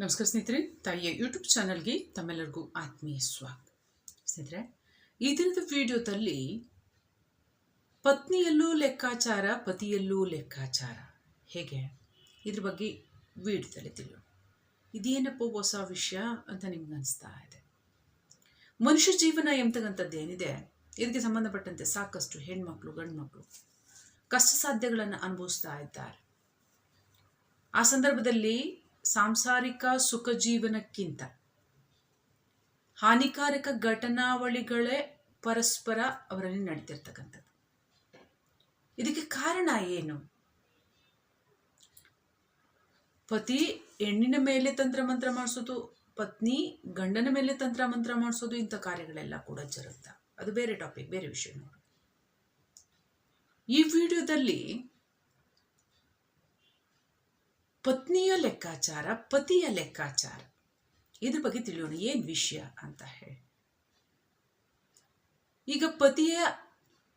ನಮಸ್ಕಾರ ಸ್ನೇಹಿತರೆ, ತಾಯಿಯ ಯೂಟ್ಯೂಬ್ ಚಾನಲ್ಗೆ ತಮ್ಮೆಲ್ಲರಿಗೂ ಆತ್ಮೀಯ ಸ್ವಾಗತ. ಸ್ನೇಹಿತರೆ, ಈ ದಿನದ ವಿಡಿಯೋದಲ್ಲಿ ಪತ್ನಿಯಲ್ಲೂ ಲೆಕ್ಕಾಚಾರ, ಪತಿಯಲ್ಲೂ ಲೆಕ್ಕಾಚಾರ. ಹೇಗೆ? ಇದ್ರ ಬಗ್ಗೆ ವಿಡಿಯೋದಲ್ಲಿ ತಿಳಿಯೋಣ. ಇದೇನಪ್ಪ ಹೊಸ ವಿಷಯ ಅಂತ ನಿಮ್ಗೆ ಅನಿಸ್ತಾ ಇದೆ? ಮನುಷ್ಯ ಜೀವನ ಎಂಬತಕ್ಕಂಥದ್ದು ಏನಿದೆ ಇದಕ್ಕೆ ಸಂಬಂಧಪಟ್ಟಂತೆ ಸಾಕಷ್ಟು ಹೆಣ್ಮಕ್ಳು, ಗಂಡ್ಮಕ್ಳು ಕಷ್ಟ ಸಾಧ್ಯಗಳನ್ನು ಅನುಭವಿಸ್ತಾ ಇದ್ದಾರೆ. ಆ ಸಂದರ್ಭದಲ್ಲಿ ಸಾಂಸಾರಿಕ ಸುಖ ಜೀವನಕ್ಕಿಂತ ಹಾನಿಕಾರಕ ಘಟನಾವಳಿಗಳೇ ಪರಸ್ಪರ ಅವರಲ್ಲಿ ನಡೀತಿರ್ತಕ್ಕಂಥದ್ದು ಇದಕ್ಕೆ ಕಾರಣ ಏನು? ಪತಿ ಹೆಣ್ಣಿನ ಮೇಲೆ ತಂತ್ರ ಮಂತ್ರ ಮಾಡಿಸೋದು, ಪತ್ನಿ ಗಂಡನ ಮೇಲೆ ತಂತ್ರ ಮಂತ್ರ ಮಾಡಿಸೋದು ಇಂಥ ಕಾರ್ಯಗಳೆಲ್ಲ ಕೂಡ ಜರುತ್ತಾ ಅದು ಬೇರೆ ಟಾಪಿಕ್ ಬೇರೆ ವಿಷಯ ನೋಡಿ. ಈ ವಿಡಿಯೋದಲ್ಲಿ ಪತ್ನಿಯ ಲೆಕ್ಕಾಚಾರ, ಪತಿಯ ಲೆಕ್ಕಾಚಾರ. ಇದ್ರ ಬಗ್ಗೆ ತಿಳಿಯೋಣ, ಏನು ವಿಷಯ ಅಂತ ಹೇಳಿ. ಈಗ ಪತಿಯ,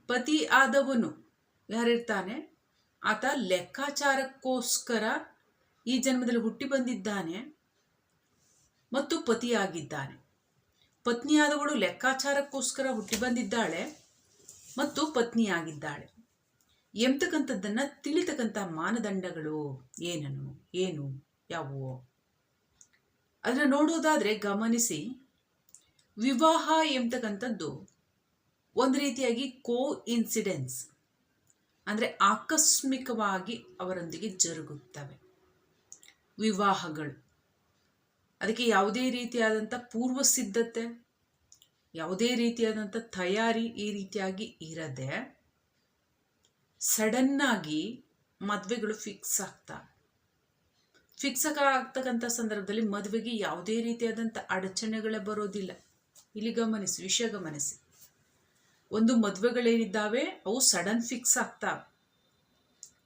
ಪತಿ ಆದವನು ಯಾರಿರ್ತಾನೆ? ಆತ ಲೆಕ್ಕಾಚಾರಕ್ಕೋಸ್ಕರ ಈ ಜನ್ಮದಲ್ಲಿ ಹುಟ್ಟಿ ಬಂದಿದ್ದಾನೆ ಮತ್ತು ಪತಿಯಾಗಿದ್ದಾನೆ. ಪತ್ನಿಯಾದವಳು ಲೆಕ್ಕಾಚಾರಕ್ಕೋಸ್ಕರ ಹುಟ್ಟಿ ಬಂದಿದ್ದಾಳೆ ಮತ್ತು ಪತ್ನಿಯಾಗಿದ್ದಾಳೆ. ಎಂಬತಕ್ಕಂಥದ್ದನ್ನು ತಿಳಿತಕ್ಕಂಥ ಮಾನದಂಡಗಳು ಏನನು ಏನು, ಯಾವುವು? ಅದನ್ನು ನೋಡೋದಾದರೆ ಗಮನಿಸಿ, ವಿವಾಹ ಎಂಬತಕ್ಕಂಥದ್ದು ಒಂದು ರೀತಿಯಾಗಿ ಕೋ ಇನ್ಸಿಡೆನ್ಸ್ ಅಂದರೆ ಆಕಸ್ಮಿಕವಾಗಿ ಅವರೊಂದಿಗೆ ಜರುಗುತ್ತವೆ. ವಿವಾಹಗಳು. ಅದಕ್ಕೆ ಯಾವುದೇ ರೀತಿಯಾದಂಥ ಪೂರ್ವ ಸಿದ್ಧತೆ ಯಾವುದೇ ರೀತಿಯಾದಂಥ ತಯಾರಿ ಈ ರೀತಿಯಾಗಿ ಇರದೆ ಸಡನ್ನಾಗಿ ಮದುವೆಗಳು ಫಿಕ್ಸ್ ಆಗ್ತಾ. ಫಿಕ್ಸ್ ಆಗ್ತಕ್ಕಂಥ ಸಂದರ್ಭದಲ್ಲಿ ಮದುವೆಗೆ ಯಾವುದೇ ರೀತಿಯಾದಂಥ ಅಡಚಣೆಗಳೇ ಬರೋದಿಲ್ಲ. ಇಲ್ಲಿ ಗಮನಿಸಿ, ವಿಷಯ ಗಮನಿಸಿ. ಒಂದು ಮದುವೆಗಳೇನಿದ್ದಾವೆ, ಅವು ಸಡನ್ ಫಿಕ್ಸ್ ಆಗ್ತಾ.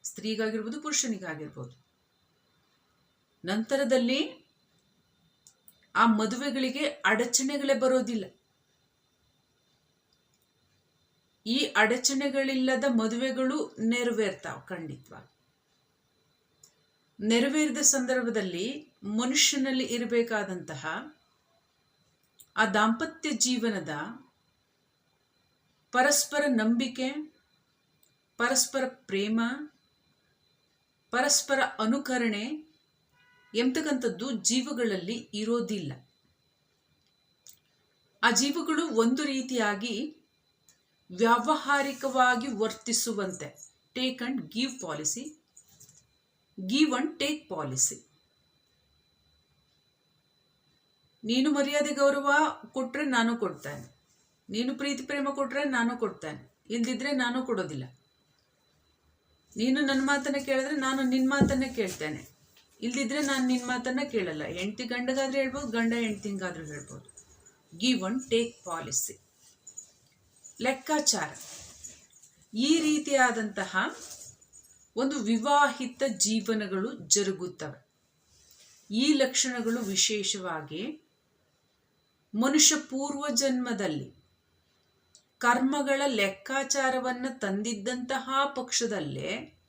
ಸ್ತ್ರೀಗಾಗಿರ್ಬೋದು, ಪುರುಷನಿಗಾಗಿರ್ಬೋದು. ನಂತರದಲ್ಲಿ ಆ ಮದುವೆಗಳಿಗೆ ಅಡಚಣೆಗಳೇ ಬರೋದಿಲ್ಲ. ಈ ಅಡಚಣೆಗಳಿಲ್ಲದ ಮದುವೆಗಳು ನೆರವೇರ್ತಾವ ಖಂಡಿತವಾಗಿ. ನೆರವೇರಿದ ಸಂದರ್ಭದಲ್ಲಿ ಮನುಷ್ಯನಲ್ಲಿ ಇರಬೇಕಾದಂತಹ ಆ ದಾಂಪತ್ಯ ಜೀವನದ ಪರಸ್ಪರ ನಂಬಿಕೆ, ಪರಸ್ಪರ ಪ್ರೇಮ, ಪರಸ್ಪರ ಅನುಕರಣೆ ಎಂತಕ್ಕಂಥದ್ದು ಜೀವಗಳಲ್ಲಿ ಇರೋದಿಲ್ಲ. ಆ ಜೀವಗಳು ಒಂದು ರೀತಿಯಾಗಿ ವ್ಯಾವಹಾರಿಕವಾಗಿ ವರ್ತಿಸುವಂತೆ. Take and give policy give and take policy ನೀನು ಮರ್ಯಾದೆ ಗೌರವ ಕೊಟ್ಟರೆ ನಾನು ಕೊಡ್ತೇನೆ. ನೀನು ಪ್ರೀತಿ ಪ್ರೇಮ ಕೊಟ್ಟರೆ ನಾನು ಕೊಡ್ತೇನೆ. ಇಲ್ದಿದ್ರೆ ನಾನು ಕೊಡೋದಿಲ್ಲ. ನೀನು ನನ್ನ ಮಾತನ್ನ ಕೇಳಿದ್ರೆ ನಾನು ನಿನ್ನ ಮಾತನ್ನೇ ಕೇಳ್ತೇನೆ. ಇಲ್ದಿದ್ರೆ ನಾನು ನಿನ್ನ ಮಾತನ್ನ ಕೇಳಲ್ಲ. ಹೆಂಡ್ತಿ ಗಂಡಗಾದ್ರೆ ಹೇಳ್ಬೋದು, ಗಂಡ ಹೆಂಡ್ತಿಂಗಾದ್ರೂ ಹೇಳ್ಬೋದು. ಗಿವ್ ಒನ್ ಟೇಕ್ ಪಾಲಿಸಿ ಲೆಕ್ಕಾಚಾರ. ಈ ರೀತಿಯಾದಂತಹ ಒಂದು ವಿವಾಹಿತ ಜೀವನಗಳು ಜರುಗುತ್ತವೆ. ಈ ಲಕ್ಷಣಗಳು ವಿಶೇಷವಾಗಿ ಮನುಷ್ಯ ಪೂರ್ವ ಜನ್ಮದಲ್ಲಿ ಕರ್ಮಗಳ ಲೆಕ್ಕಾಚಾರವನ್ನು ತಂದಿದ್ದಂತಹ ಪಕ್ಷದಲ್ಲೇ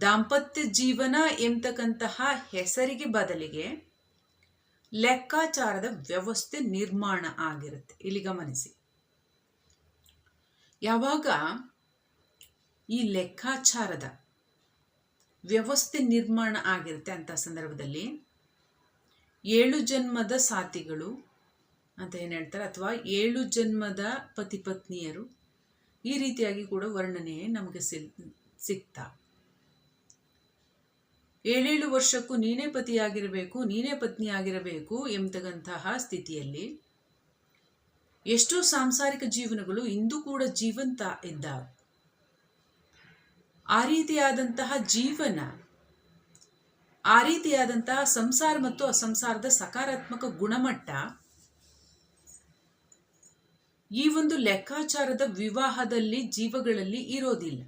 ದಾಂಪತ್ಯ ಜೀವನ ಎಂಬತಕ್ಕಂತಹ ಹೆಸರಿಗೆ ಬದಲಿಗೆ ಲೆಕ್ಕಾಚಾರದ ವ್ಯವಸ್ಥೆ ನಿರ್ಮಾಣ ಆಗಿರುತ್ತೆ. ಇಲ್ಲಿ ಗಮನಿಸಿ. ಯಾವಾಗ ಈ ಲೆಕ್ಕಾಚಾರದ ವ್ಯವಸ್ಥೆ ನಿರ್ಮಾಣ ಆಗಿರುತ್ತೆ ಅಂತ ಸಂದರ್ಭದಲ್ಲಿ ಏಳು ಜನ್ಮದ ಸಾತಿಗಳು ಅಂತ ಏನು ಹೇಳ್ತಾರೆ? ಅಥವಾ ಏಳು ಜನ್ಮದ ಪತಿ ಪತ್ನಿಯರು ಈ ರೀತಿಯಾಗಿ ಕೂಡ ವರ್ಣನೆ ನಮಗೆ ಸಿಕ್ತಾ. ಸಿಗ್ತಾ ಏಳೇಳು ವರ್ಷಕ್ಕೂ ನೀನೇ ಪತಿಯಾಗಿರಬೇಕು, ನೀನೇ ಪತ್ನಿಯಾಗಿರಬೇಕು ಎಂಬತಕ್ಕಂತಹ ಸ್ಥಿತಿಯಲ್ಲಿ ಎಷ್ಟೋ ಸಾಂಸಾರಿಕ ಜೀವನಗಳು ಇಂದು ಕೂಡ ಜೀವಂತ ಇದ್ದಾವೆ ಆ ರೀತಿಯಾದಂತಹ ಜೀವನ, ಆ ರೀತಿಯಾದಂತಹ ಸಂಸಾರ ಮತ್ತು ಅಸಂಸಾರದ ಸಕಾರಾತ್ಮಕ ಗುಣಮಟ್ಟ, ಈ ಒಂದು ಲೆಕ್ಕಾಚಾರದ ವಿವಾಹದಲ್ಲಿ, ಜೀವಗಳಲ್ಲಿ ಇರೋದಿಲ್ಲ.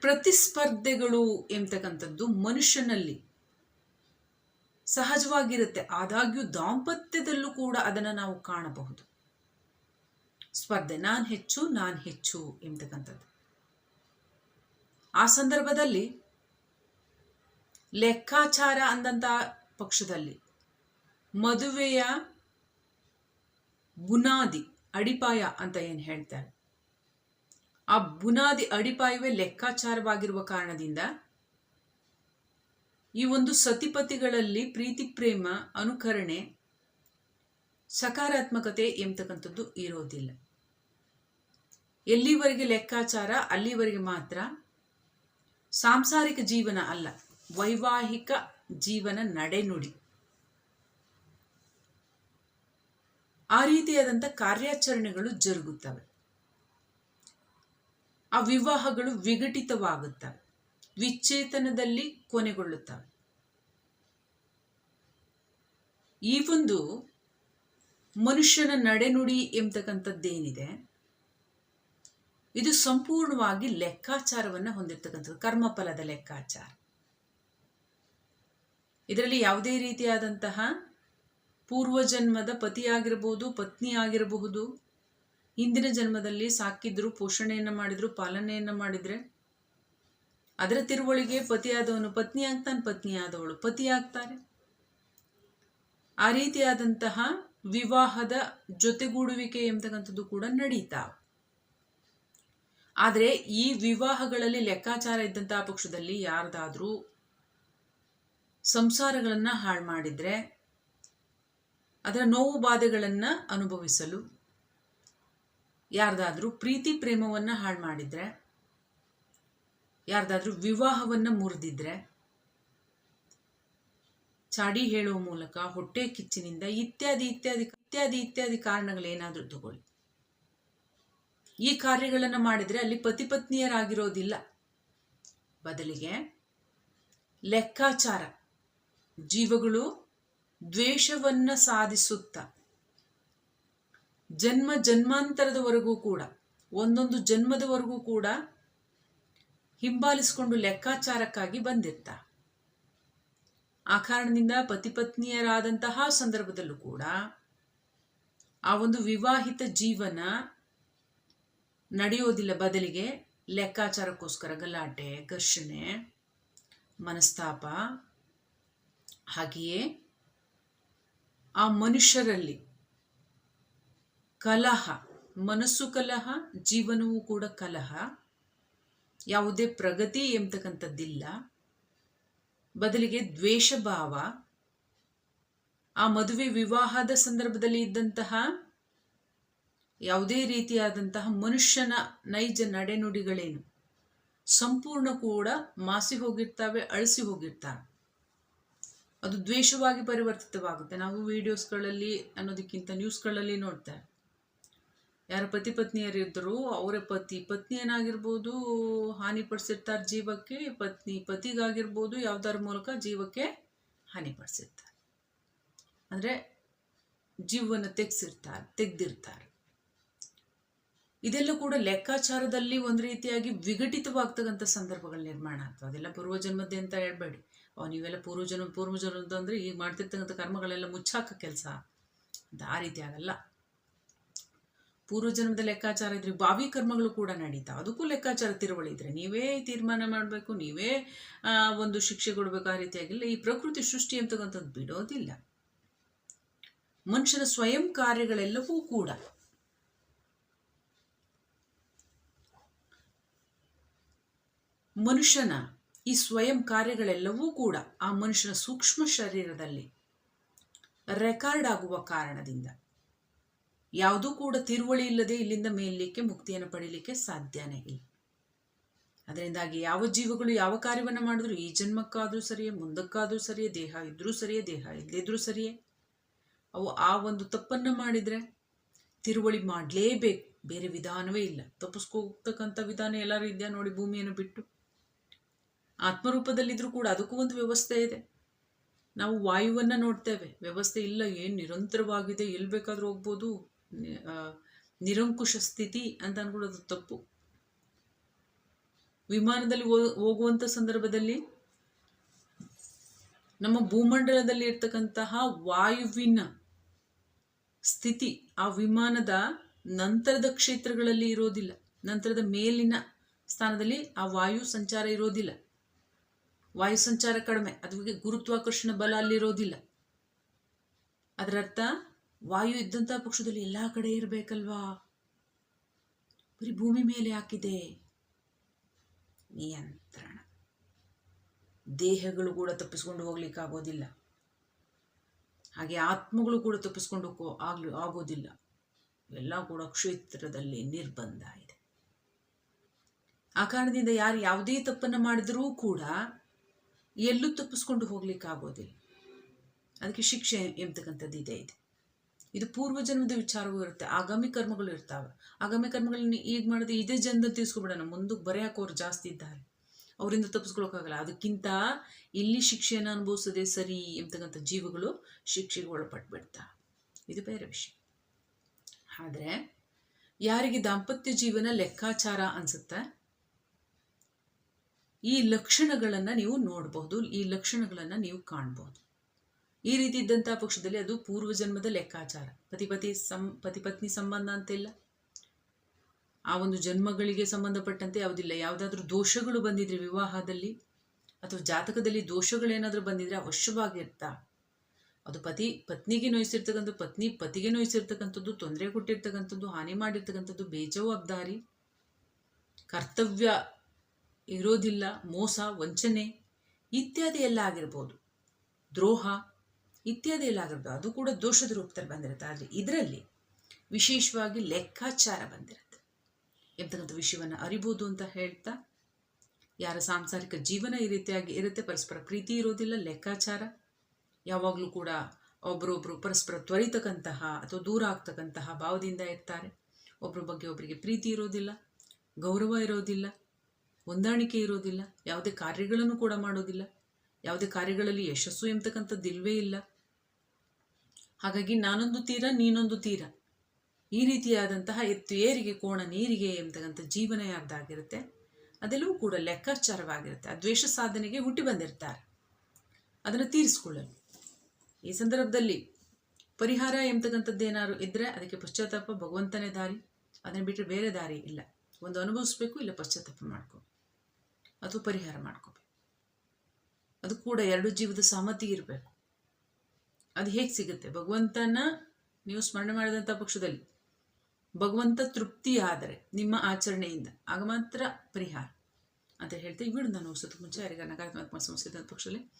ಪ್ರತಿಸ್ಪರ್ಧೆಗಳು ಎಂತಕ್ಕಂಥದ್ದು ಮನುಷ್ಯನಲ್ಲಿ. ಸಹಜವಾಗಿರುತ್ತೆ. ಆದಾಗ್ಯೂ ದಾಂಪತ್ಯದಲ್ಲೂ ಕೂಡ ಅದನ್ನು ನಾವು ಕಾಣಬಹುದು. ಸ್ಪರ್ಧೆ, ನಾನು ಹೆಚ್ಚು ನಾನು ಹೆಚ್ಚು ಎಂಬತಕ್ಕಂಥದ್ದು. ಆ ಸಂದರ್ಭದಲ್ಲಿ ಲೆಕ್ಕಾಚಾರ ಅಂದಂಥ ಪಕ್ಷದಲ್ಲಿ ಮದುವೆಯ ಬುನಾದಿ, ಅಡಿಪಾಯ ಅಂತ ಏನು ಹೇಳ್ತಾರೆ? ಆ ಬುನಾದಿ, ಅಡಿಪಾಯವೇ ಲೆಕ್ಕಾಚಾರವಾಗಿರುವ ಕಾರಣದಿಂದ ಈ ಒಂದು ಸತಿಪತಿಗಳಲ್ಲಿ ಪ್ರೀತಿ, ಪ್ರೇಮ, ಅನುಕರಣೆ, ಸಕಾರಾತ್ಮಕತೆ ಎಂಬತಕ್ಕಂಥದ್ದು ಇರೋದಿಲ್ಲ. ಎಲ್ಲಿವರೆಗೆ ಲೆಕ್ಕಾಚಾರ, ಅಲ್ಲಿವರೆಗೆ ಮಾತ್ರ ಸಾಂಸಾರಿಕ ಜೀವನ ಅಲ್ಲ, ವೈವಾಹಿಕ ಜೀವನ ನಡೆನುಡಿ ಆ ರೀತಿಯಾದಂಥ ಕಾರ್ಯಾಚರಣೆಗಳು ಜರುಗುತ್ತವೆ. ಆ ವಿವಾಹಗಳು ವಿಘಟಿತವಾಗುತ್ತವೆ. ವಿಚ್ಛೇತನದಲ್ಲಿ ಕೊನೆಗೊಳ್ಳುತ್ತವೆ. ಈ ಒಂದು ಮನುಷ್ಯನ ನಡೆನುಡಿ ಎಂಬತಕ್ಕಂಥದ್ದೇನಿದೆ, ಇದು ಸಂಪೂರ್ಣವಾಗಿ ಲೆಕ್ಕಾಚಾರವನ್ನು ಹೊಂದಿರತಕ್ಕಂಥದ್ದು, ಕರ್ಮಫಲದ ಲೆಕ್ಕಾಚಾರ. ಇದರಲ್ಲಿ ಯಾವುದೇ ರೀತಿಯಾದಂತಹ ಪೂರ್ವಜನ್ಮದ ಪತಿಯಾಗಿರಬಹುದು, ಪತ್ನಿ ಆಗಿರಬಹುದು, ಹಿಂದಿನ ಜನ್ಮದಲ್ಲಿ ಸಾಕಿದ್ರು, ಪೋಷಣೆಯನ್ನು ಮಾಡಿದ್ರು, ಪಾಲನೆಯನ್ನು ಮಾಡಿದ್ರೆ ಅದರ ತಿರುವಳಿಗೆ ಪತಿಯಾದವನು ಪತ್ನಿ ಆಗ್ತಾನೆ ಪತ್ನಿ ಆದವಳು ಪತಿ ಆಗ್ತಾರೆ ಆ ರೀತಿಯಾದಂತಹ ವಿವಾಹದ ಜೊತೆಗೂಡುವಿಕೆ ಎಂಬತಕ್ಕಂಥದ್ದು ಕೂಡ ನಡೀತಾ. ಆದರೆ ಈ ವಿವಾಹಗಳಲ್ಲಿ ಲೆಕ್ಕಾಚಾರ ಇದ್ದಂತಹ ಪಕ್ಷದಲ್ಲಿ ಯಾರ್ದಾದ್ರೂ ಸಂಸಾರಗಳನ್ನು ಹಾಳು ಮಾಡಿದ್ರೆ, ಅದರ ನೋವು ಬಾಧೆಗಳನ್ನು ಅನುಭವಿಸಲು ಯಾರ್ದಾದ್ರೂ ಪ್ರೀತಿ ಪ್ರೇಮವನ್ನು ಹಾಳು ಮಾಡಿದ್ರೆ ಯಾರ್ದಾದ್ರೂ ವಿವಾಹವನ್ನು ಮುರಿದಿದ್ರೆ ಚಾಡಿ ಹೇಳುವ ಮೂಲಕ, ಹೊಟ್ಟೆ ಕಿಚ್ಚಿನಿಂದ ಇತ್ಯಾದಿ ಇತ್ಯಾದಿ ಇತ್ಯಾದಿ ಇತ್ಯಾದಿ ಕಾರಣಗಳೇನಾದರೂ ತಗೊಳ್ಳಿ. ಈ ಕಾರ್ಯಗಳನ್ನು ಮಾಡಿದರೆ ಅಲ್ಲಿ ಪತಿ ಪತ್ನಿಯರಾಗಿರೋದಿಲ್ಲ ಬದಲಿಗೆ ಲೆಕ್ಕಾಚಾರ. ಜೀವಗಳು ದ್ವೇಷವನ್ನು ಸಾಧಿಸುತ್ತಾ. ಜನ್ಮ ಜನ್ಮಾಂತರದವರೆಗೂ ಕೂಡ, ಒಂದೊಂದು ಜನ್ಮದವರೆಗೂ ಕೂಡ ಹಿಂಬಾಲಿಸಿಕೊಂಡು ಲೆಕ್ಕಾಚಾರಕ್ಕಾಗಿ ಬಂದಿತ್ತ. ಆ ಕಾರಣದಿಂದ ಪತಿಪತ್ನಿಯರಾದಂತಹ ಸಂದರ್ಭದಲ್ಲೂ ಕೂಡ ಆ ಒಂದು ವಿವಾಹಿತ ಜೀವನ ನಡೆಯೋದಿಲ್ಲ ಬದಲಿಗೆ ಲೆಕ್ಕಾಚಾರಕ್ಕೋಸ್ಕರ ಗಲಾಟೆ, ಘರ್ಷಣೆ, ಮನಸ್ತಾಪ. ಹಾಗೆಯೇ ಆ ಮನುಷ್ಯರಲ್ಲಿ ಕಲಹ, ಮನಸ್ಸು ಕಲಹ, ಜೀವನವೂ ಕೂಡ ಕಲಹ ಯಾವುದೇ ಪ್ರಗತಿ ಎಂಬತಕ್ಕಂಥದ್ದಿಲ್ಲ. ಬದಲಿಗೆ ದ್ವೇಷ ಭಾವ ಆ ಮದುವೆ ವಿವಾಹದ ಸಂದರ್ಭದಲ್ಲಿ ಇದ್ದಂತಹ ಯಾವುದೇ ರೀತಿಯಾದಂತಹ ಮನುಷ್ಯನ ನೈಜ ನಡೆನುಡಿಗಳೇನು? ಸಂಪೂರ್ಣ ಕೂಡ ಮಾಸಿ ಹೋಗಿರ್ತವೆ, ಅಳಿಸಿ ಹೋಗಿರ್ತವೆ. ಅದು ದ್ವೇಷವಾಗಿ ಪರಿವರ್ತಿತವಾಗುತ್ತೆ. ನಾವು ವಿಡಿಯೋಸ್ಗಳಲ್ಲಿ ಅನ್ನೋದಕ್ಕಿಂತ ನ್ಯೂಸ್ಗಳಲ್ಲಿ ನೋಡ್ತೇವೆ. ಯಾರ ಪತಿ ಪತ್ನಿಯರಿದ್ದರೂ ಅವರ ಪತಿ ಪತ್ನಿಯನಾಗಿರ್ಬೋದು ಹಾನಿಪಡಿಸಿರ್ತಾರೆ ಜೀವಕ್ಕೆ, ಪತ್ನಿ ಪತಿಗಾಗಿರ್ಬೋದು, ಯಾವುದರ ಮೂಲಕ ಜೀವಕ್ಕೆ ಹಾನಿಪಡಿಸಿರ್ತಾರೆ ಅಂದರೆ ಜೀವವನ್ನು ತೆಗ್ಸಿರ್ತಾರೆ, ತೆಗ್ದಿರ್ತಾರೆ. ಇದೆಲ್ಲ ಕೂಡ ಲೆಕ್ಕಾಚಾರದಲ್ಲಿ ಒಂದು ರೀತಿಯಾಗಿ ವಿಘಟಿತವಾಗ್ತಕ್ಕಂಥ ಸಂದರ್ಭಗಳು ನಿರ್ಮಾಣ ಆಗ್ತವೆ ಅದೆಲ್ಲ ಪೂರ್ವಜನ್ಮದ್ದೆ ಅಂತ ಹೇಳ್ಬೇಡಿ. ಅವ್ ನೀವೆಲ್ಲ ಪೂರ್ವಜನ್ಮ, ಪೂರ್ವಜನ್ಮದ್ದು ಅಂದರೆ ಈಗ ಮಾಡ್ತಿರ್ತಕ್ಕಂಥ ಕರ್ಮಗಳೆಲ್ಲ ಮುಚ್ಚಾಕ ಕೆಲಸ. ಅಂತ ಆ ರೀತಿ ಆಗಲ್ಲ. ಪೂರ್ವಜನ್ಮದ ಲೆಕ್ಕಾಚಾರ ಇದ್ರೆ ಬಾವಿ ಕರ್ಮಗಳು ಕೂಡ ನಡೀತಾ, ಅದಕ್ಕೂ ಲೆಕ್ಕಾಚಾರ ತಿರುವಳಿ ಇದ್ರೆ ನೀವೇ ತೀರ್ಮಾನ ಮಾಡಬೇಕು, ನೀವೇ ಒಂದು ಶಿಕ್ಷೆ ಕೊಡಬೇಕು ಆ ರೀತಿಯಾಗಿಲ್ಲ. ಈ ಪ್ರಕೃತಿ ಸೃಷ್ಟಿ ಅಂತಕ್ಕಂಥದ್ದು ಬಿಡೋದಿಲ್ಲ. ಮನುಷ್ಯನ ಸ್ವಯಂ ಕಾರ್ಯಗಳೆಲ್ಲವೂ ಕೂಡ ಮನುಷ್ಯನ ಈ ಸ್ವಯಂ ಕಾರ್ಯಗಳೆಲ್ಲವೂ ಕೂಡ ಆ ಮನುಷ್ಯನ ಸೂಕ್ಷ್ಮ ಶರೀರದಲ್ಲಿ ರೆಕಾರ್ಡ್ ಆಗುವ ಕಾರಣದಿಂದ. ಯಾವುದೂ ಕೂಡ ತಿರುವಳಿ ಇಲ್ಲದೆ ಇಲ್ಲಿಂದ ಮೇಲಕ್ಕೆ ಮುಕ್ತಿಯನ್ನು ಪಡೀಲಿಕ್ಕೆ ಸಾಧ್ಯನೇ ಇಲ್ಲ. ಅದರಿಂದಾಗಿ ಯಾವ ಜೀವಗಳು ಯಾವ ಕಾರ್ಯವನ್ನು ಮಾಡಿದ್ರು, ಈ ಜನ್ಮಕ್ಕಾದರೂ ಸರಿಯೇ, ಮುಂದಕ್ಕಾದರೂ ಸರಿಯೇ, ದೇಹ ಇದ್ರೂ ಸರಿಯೇ, ದೇಹ ಇಲ್ಲದಿದ್ರೂ ಸರಿಯೇ, ಅವು ಆ ಒಂದು ತಪ್ಪನ್ನು ಮಾಡಿದರೆ ತಿರುವಳಿ ಮಾಡಲೇಬೇಕು. ಬೇರೆ ವಿಧಾನವೇ ಇಲ್ಲ. ತಪ್ಪಿಸ್ಕೋಗ್ತಕ್ಕಂಥ ವಿಧಾನ ಎಲ್ಲರೂ ಇದೆಯಾ ನೋಡಿ ಭೂಮಿಯನ್ನು ಬಿಟ್ಟು. ಆತ್ಮರೂಪದಲ್ಲಿದ್ದರೂ ಕೂಡ ಅದಕ್ಕೂ ಒಂದು ವ್ಯವಸ್ಥೆ ಇದೆ. ನಾವು ವಾಯುವನ್ನು ನೋಡ್ತೇವೆ. ವ್ಯವಸ್ಥೆ ಇಲ್ಲ, ಏನು ನಿರಂತರವಾಗಿದೆ, ಎಲ್ಲಿ ಬೇಕಾದರೂ ಹೋಗ್ಬೋದು. ನಿರಂಕುಶ ಸ್ಥಿತಿ ಅಂತ ಅನ್ಕೊಳ್ಳೋದು ತಪ್ಪು. ವಿಮಾನದಲ್ಲಿ ಹೋಗುವಂಥ ಸಂದರ್ಭದಲ್ಲಿ ನಮ್ಮ ಭೂಮಂಡಲದಲ್ಲಿ ಇರ್ತಕ್ಕಂತಹ ವಾಯುವಿನ ಸ್ಥಿತಿ ಆ ವಿಮಾನದ ನಂತರದ ಕ್ಷೇತ್ರಗಳಲ್ಲಿ ಇರೋದಿಲ್ಲ. ನಂತರದ ಮೇಲಿನ ಸ್ಥಾನದಲ್ಲಿ ಆ ವಾಯು ಸಂಚಾರ ಇರೋದಿಲ್ಲ. ವಾಯು ಸಂಚಾರ ಕಡಿಮೆ. ಅದಕ್ಕೆ ಗುರುತ್ವಾಕರ್ಷಣ ಬಲ ಅಲ್ಲಿರೋದಿಲ್ಲ. ಅದರರ್ಥ ವಾಯು ಇದ್ದಂಥ ಪಕ್ಷದಲ್ಲಿ ಎಲ್ಲ ಕಡೆ ಇರಬೇಕಲ್ವಾ? ಬರೀ ಭೂಮಿ ಮೇಲೆ ಹಾಕಿದೆ. ನಿಯಂತ್ರಣ. ದೇಹಗಳು ಕೂಡ ತಪ್ಪಿಸ್ಕೊಂಡು ಹೋಗ್ಲಿಕ್ಕಾಗೋದಿಲ್ಲ ಹಾಗೆ ಆತ್ಮಗಳು ಕೂಡ ತಪ್ಪಿಸ್ಕೊಂಡು ಆಗ್ಲಿ ಆಗೋದಿಲ್ಲ. ಎಲ್ಲ ಕೂಡ ಕ್ಷೇತ್ರದಲ್ಲಿ ನಿರ್ಬಂಧ ಇದೆ. ಆ ಕಾರಣದಿಂದ ಯಾರು ಯಾವುದೇ ತಪ್ಪನ್ನು ಮಾಡಿದರೂ ಕೂಡ ಎಲ್ಲೂ ತಪ್ಪಿಸ್ಕೊಂಡು ಹೋಗ್ಲಿಕ್ಕಾಗೋದಿಲ್ಲ ಅದಕ್ಕೆ ಶಿಕ್ಷೆ ಎಂಬತಕ್ಕಂಥದ್ದು ಇದೆ ಇದೆ. ಇದು ಪೂರ್ವ ಜನ್ಮದ ವಿಚಾರವೂ ಇರುತ್ತೆ, ಆಗಾಮಿ ಕರ್ಮಗಳು ಇರ್ತಾವೆ. ಆಗಾಮಿ ಕರ್ಮಗಳನ್ನ ಈಗ ಮಾಡಿದ್ರೆ ಇದೇ ಜನ್ಮದಲ್ಲಿ ತೀರ್ಸ್ಕೊಬಿಡೋಣ ಮುಂದಕ್ಕೆ ಬರೆ ಜಾಸ್ತಿ ಇದ್ದಾರೆ. ಅವರಿಂದ ತಪ್ಪಿಸ್ಕೊಳಕ್ಕಾಗಲ್ಲ ಅದಕ್ಕಿಂತ ಇಲ್ಲಿ ಶಿಕ್ಷೆಯನ್ನು ಅನುಭವಿಸೋದೇ ಸರಿ ಎಂತಕ್ಕಂಥ ಜೀವಗಳು ಶಿಕ್ಷೆಗೆ ಒಳಪಟ್ಬಿಡ್ತಾವೆ ಇದು ಬೇರೆ ವಿಷಯ. ಆದರೆ, ಯಾರಿಗೆ ದಾಂಪತ್ಯ ಜೀವನ ಲೆಕ್ಕಾಚಾರ ಅನ್ಸುತ್ತೆ? ಈ ಲಕ್ಷಣಗಳನ್ನು ನೀವು ನೋಡಬಹುದು ಈ ಲಕ್ಷಣಗಳನ್ನು ನೀವು ಕಾಣಬಹುದು ಈ ರೀತಿ ಇದ್ದಂಥ ಪಕ್ಷದಲ್ಲಿ ಅದು ಪೂರ್ವ ಜನ್ಮದ ಲೆಕ್ಕಾಚಾರ. ಪತಿ ಪತಿ ಸಂ, ಪತಿ ಪತ್ನಿ ಸಂಬಂಧ ಅಂತಿಲ್ಲ. ಆ ಒಂದು ಜನ್ಮಗಳಿಗೆ ಸಂಬಂಧಪಟ್ಟಂತೆ ಯಾವುದಿಲ್ಲ. ಯಾವುದಾದ್ರೂ ದೋಷಗಳು ಬಂದಿದ್ರೆ, ವಿವಾಹದಲ್ಲಿ ಅಥವಾ ಜಾತಕದಲ್ಲಿ ದೋಷಗಳೇನಾದರೂ ಬಂದಿದ್ರೆ ಅವಶ್ಯವಾಗಿರ್ತಾ. ಅದು ಪತಿ ಪತ್ನಿಗೆ ನೋಯಿಸಿರ್ತಕ್ಕಂಥ, ಪತ್ನಿ ಪತಿಗೆ ನೋಯಿಸಿರ್ತಕ್ಕಂಥದ್ದು, ತೊಂದರೆ ಕೊಟ್ಟಿರ್ತಕ್ಕಂಥದ್ದು, ಹಾನಿ ಮಾಡಿರ್ತಕ್ಕಂಥದ್ದು ಬೇಜವಾಬ್ದಾರಿ ಕರ್ತವ್ಯ ಇರೋದಿಲ್ಲ, ಮೋಸ, ವಂಚನೆ ಇತ್ಯಾದಿ ಎಲ್ಲ ಆಗಿರ್ಬೋದು. ದ್ರೋಹ ಇತ್ಯಾದಿ ಎಲ್ಲ ಆಗಿರ್ಬೋದು ಅದು ಕೂಡ ದೋಷದ ರೂಪದಲ್ಲಿ ಬಂದಿರುತ್ತೆ. ಆದರೆ ಇದರಲ್ಲಿ ವಿಶೇಷವಾಗಿ ಲೆಕ್ಕಾಚಾರ ಬಂದಿರುತ್ತೆ. ಎಂತಕ್ಕಂಥ ವಿಷಯವನ್ನು ಅರಿಬೋದು ಅಂತ ಹೇಳ್ತಾ ಯಾರ ಸಾಂಸಾರಿಕ ಜೀವನ ಈ ರೀತಿಯಾಗಿ ಇರುತ್ತೆ, ಪರಸ್ಪರ ಪ್ರೀತಿ ಇರೋದಿಲ್ಲ, ಲೆಕ್ಕಾಚಾರ. ಯಾವಾಗಲೂ ಕೂಡ ಒಬ್ಬರೊಬ್ಬರು ಪರಸ್ಪರ ತ್ವರಿತಕ್ಕಂತಹ ಅಥವಾ ದೂರ ಆಗ್ತಕ್ಕಂತಹ ಭಾವದಿಂದ ಇರ್ತಾರೆ. ಒಬ್ಬರ ಬಗ್ಗೆ ಒಬ್ಬರಿಗೆ ಪ್ರೀತಿ ಇರೋದಿಲ್ಲ, ಗೌರವ ಇರೋದಿಲ್ಲ, ಹೊಂದಾಣಿಕೆ ಇರೋದಿಲ್ಲ, ಯಾವುದೇ ಕಾರ್ಯಗಳನ್ನು ಕೂಡ ಮಾಡೋದಿಲ್ಲ. ಯಾವುದೇ ಕಾರ್ಯಗಳಲ್ಲಿ ಯಶಸ್ಸು ಎಂಬತಕ್ಕಂಥದ್ದು ಇಲ್ವೇ ಇಲ್ಲ. ಹಾಗಾಗಿ ನಾನೊಂದು ತೀರ, ನೀನೊಂದು ತೀರ. ಈ ರೀತಿಯಾದಂತಹ ಎತ್ತು ಏರಿಗೆ, ಕೋಣ ನೀರಿಗೆ ಎಂಬತಕ್ಕಂಥ ಜೀವನ ಯಾರ್ದಾಗಿರುತ್ತೆ ಅದೆಲ್ಲವೂ ಕೂಡ ಲೆಕ್ಕಾಚಾರವಾಗಿರುತ್ತೆ. ಆ ದ್ವೇಷ ಸಾಧನೆಗೆ ಹುಟ್ಟಿ ಬಂದಿರ್ತಾರೆ. ಅದನ್ನು ತೀರಿಸ್ಕೊಳ್ಳಲು. ಈ ಸಂದರ್ಭದಲ್ಲಿ ಪರಿಹಾರ ಎಂಬತಕ್ಕಂಥದ್ದು ಏನಾದ್ರು ಇದ್ದರೆ ಅದಕ್ಕೆ ಪಶ್ಚಾತ್ತಾಪ, ಭಗವಂತನೇ ದಾರಿ. ಅದನ್ನು ಬಿಟ್ಟರೆ ಬೇರೆ ದಾರಿ ಇಲ್ಲ. ಒಂದು ಅನುಭವಿಸ್ಬೇಕು, ಇಲ್ಲ ಪಶ್ಚಾತ್ತಾಪ ಮಾಡ್ಕೋ. ಅಥವಾ ಪರಿಹಾರ ಮಾಡ್ಕೋಬೇಕು. ಅದು ಕೂಡ ಎರಡು ಜೀವದ ಸಹಮತಿ ಇರಬೇಕು. ಅದು ಹೇಗೆ ಸಿಗುತ್ತೆ? ಭಗವಂತನ ನೀವು ಸ್ಮರಣೆ ಮಾಡಿದಂಥ ಪಕ್ಷದಲ್ಲಿ ಭಗವಂತ ತೃಪ್ತಿ ಆದರೆ ನಿಮ್ಮ ಆಚರಣೆಯಿಂದ ಆಗ ಮಾತ್ರ ಪರಿಹಾರ. ಅಂತ ಹೇಳ್ತಾ ಬಿಡು ನಾನು ಹೊಸತು ಮುಂಚೆ ಯಾರಿಗ ನಕಾರಾತ್ಮಕ ಸಮಸ್ಯೆ ಇದ್ದಂಥ ಪಕ್ಷದಲ್ಲಿ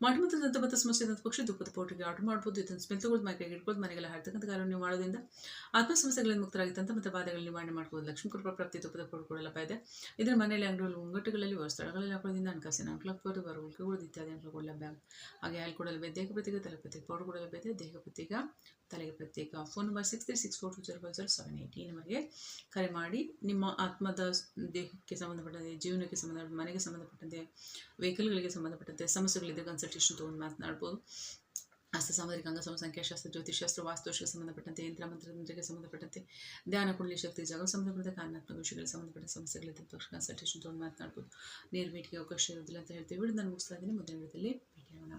ಮಾಟಮತ ದಂತ ಸಮಸ್ಯೆ ಇದ್ದಂಥ ಪಕ್ಷ, ದುಃಖದ ಪೌಟಿಗೆ ಆರ್ಡರ್ ಮಾಡ್ಬೋದು, ಇದನ್ನು ಸ್ಮೆಲ್ ಮೈಕೆ ಇಟ್ಕೊಂಡು ಮನೆಗೆಲ್ಲ ಹಾಕ್ತಕ್ಕಂಥ ಕಾರ್ಯ ನೀವು ಮಾಡೋದ್ರಿಂದ ಆತ್ಮ ಸಮಸ್ಯೆಗಳಿಂದ ಮುಕ್ತರಾಗಿದ್ದಂಥ ಮತ್ತು ಬಾಧೆಗಳು ನಿವಾರಣೆ ಮಾಡ್ಬೋದು. ಲಕ್ಷ್ಮೀ ಕೃಪಾ, ಪ್ರಾಪ್ತಿ, ದುಃಖದ ಕೊಡಲಪ್ಪ ಇದೆ. ಇದರ ಮನೆಯಲ್ಲಿ ಅಂಗಡಿಗಳು ಮುಂಗಟ್ಟುಗಳಲ್ಲಿ ಸ್ಥಳಗಳಲ್ಲಿ ಹಾಕೋದ್ರಿಂದ ಹಣಕಾಸಿನ ಅಂಕಲಕ್ಬೋದು ಇತ್ಯಾದಿಗಳು ಕೂಡ ಇತ್ಯಾದಿ ಅಂಕಲಗಳು ಲಭ್ಯ ಹಾಗೆ ಅಲ್ಲಿ ಕೊಡಲು ದೇಹಪತಿಗೆ ದೇಹ ಪ್ರತ್ಯೇಕ ತಲೆ ಪ್ರತ್ಯೇಕ ಪೌಡರ್ ಕೊಡಲು ಬೇರೆ ದೇಹ ತಲೆಗೆ ಪ್ರತ್ಯೇಕ. Phone number six three six four two zero five zero seven eight ಈ ನಂಬರ್ಗೆ ಕರೆ ಮಾಡಿ. ನಿಮ್ಮ ಆತ್ಮದ ದೇಹಕ್ಕೆ ಸಂಬಂಧಪಟ್ಟಂತೆ, ಜೀವನಕ್ಕೆ ಸಂಬಂಧಪಟ್ಟ ಮನೆಗೆ ಸಂಬಂಧಪಟ್ಟಂತೆ, ವೆಹಿಕಲ್ಗಳಿಗೆ ಸಂಬಂಧಪಟ್ಟಂತೆ ಸಮಸ್ಯೆಗಳಿದೆ ಕನ್ಸಲ್ಟೇಷನ್ ತೊಗೊಂಡು ಮಾತನಾಡ್ಬೋದು. ಹಸ್ತ ಸಾಮಾಜಿಕ ಅಂಗ ಸಂಖ್ಯಾಶಾಸ್ತ್ರ ಜ್ಯೋತಿಷಾಸ್ತ್ರ ವಾಸ್ತುಶಾಸ್ತ್ರ ಸಂಬಂಧಪಟ್ಟಂತೆ, ಯಂತ್ರ ಮಂತ್ರತಂತ್ರಕ್ಕೆ ಸಂಬಂಧಪಟ್ಟಂತೆ, ಧ್ಯಾನ, ಕುಂಡಲಿ, ಶಕ್ತಿ, ಜಾಗ ಸಂಬಂಧಪಟ್ಟ ಕಾರಣಾತ್ಮಕ ವಿಷಯಗಳಿಗೆ ಸಂಬಂಧಪಟ್ಟ ಸಮಸ್ಯೆಗಳಿದ್ದ ತಕ್ಷಣ ಕನ್ಸಲ್ಟೇಷನ್ ತೊಗೊಂಡು ಮಾತನಾಡ್ಬೋದು. ನೇರ ಭೇಟಿಗೆ ಅವಕಾಶ ಇರೋದಿಲ್ಲ ಅಂತ ಹೇಳ್ತೀವಿ. ವಿಡಿಯೋ ನಾನು ಮುಗಿಸ್ತಾ ಇದ್ದೀನಿ. ಮುಂದಿನ ವಿಡಿಯೋದಲ್ಲಿ ಭೇಟಿಯಾಗೋಣ.